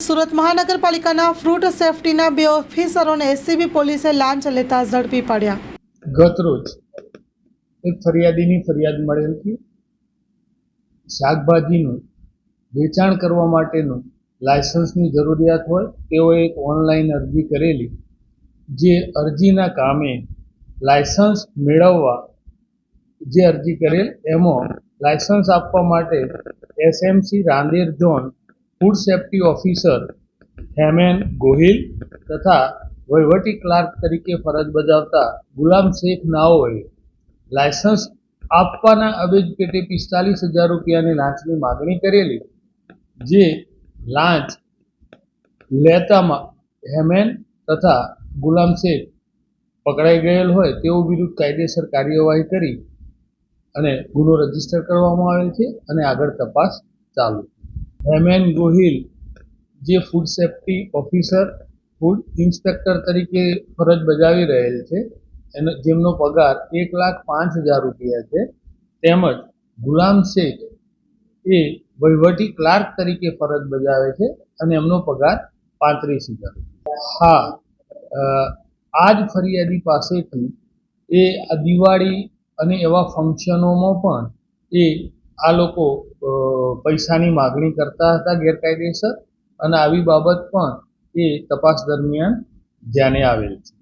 સુરત મહાનગરપાલિકાના ફ્રૂટ સેફટીના બે ઓફિસરોને એસીબી પોલીસે લાંચ લેતા ઝડપી પાડ્યા. ગત રોજ એક ફરિયાદીની ફરિયાદ મળેલ હતી. શાકભાજીનું વેચાણ કરવા માટેનું લાયસન્સની જરૂરિયાત હોય તેઓએ એક ઓનલાઈન અરજી કરેલી, જે અરજીના કામે લાયસન્સ મેળવવા જે અરજી કરેલ, એમાં લાયસન્સ આપવા માટે SMC Rander zone food safety officer Hemen Gohil તથા વહીવટી ક્લાર્ક તરીકે ફરજ બજાવતા ગુલામ શેખ નાઓએ લાયસન્સ આપવાના અવેજ પેટે પિસ્તાલીસ હજાર રૂપિયાની લાંચની માગણી કરેલી, જે લાંચ લેતામાં હેમેન તથા ગુલામ શેખ પકડાઈ ગયેલ હોય તેઓ વિરુદ્ધ કાયદેસર કાર્યવાહી કરી અને ગુનો રજિસ્ટર કરવામાં આવેલ છે અને આગળ તપાસ ચાલુ. હેમેન ગોહિલ, જે food safety officer food inspector તરીકે ફરજ બજાવી રહેલ છે. એનો, જેમનો પગાર એક લાખ પાંચ હજાર રૂપિયા છે. તેમજ ગુલામ શેખ એ વહીવટી ક્લાર્ક તરીકે ફરજ બજાવે છે અને એમનો પગાર પાંત્રીસ હજાર હા આ જ ફરિયાદી પાસેથી એ દિવાળી અને એવા ફંક્શનોમાં પણ એ આ લોકો પૈસાની માગણી કરતા હતા ગેરકાયદેસર અને આવી બાબત પણ એ તપાસ દરમિયાન ધ્યાને આવેલ છે.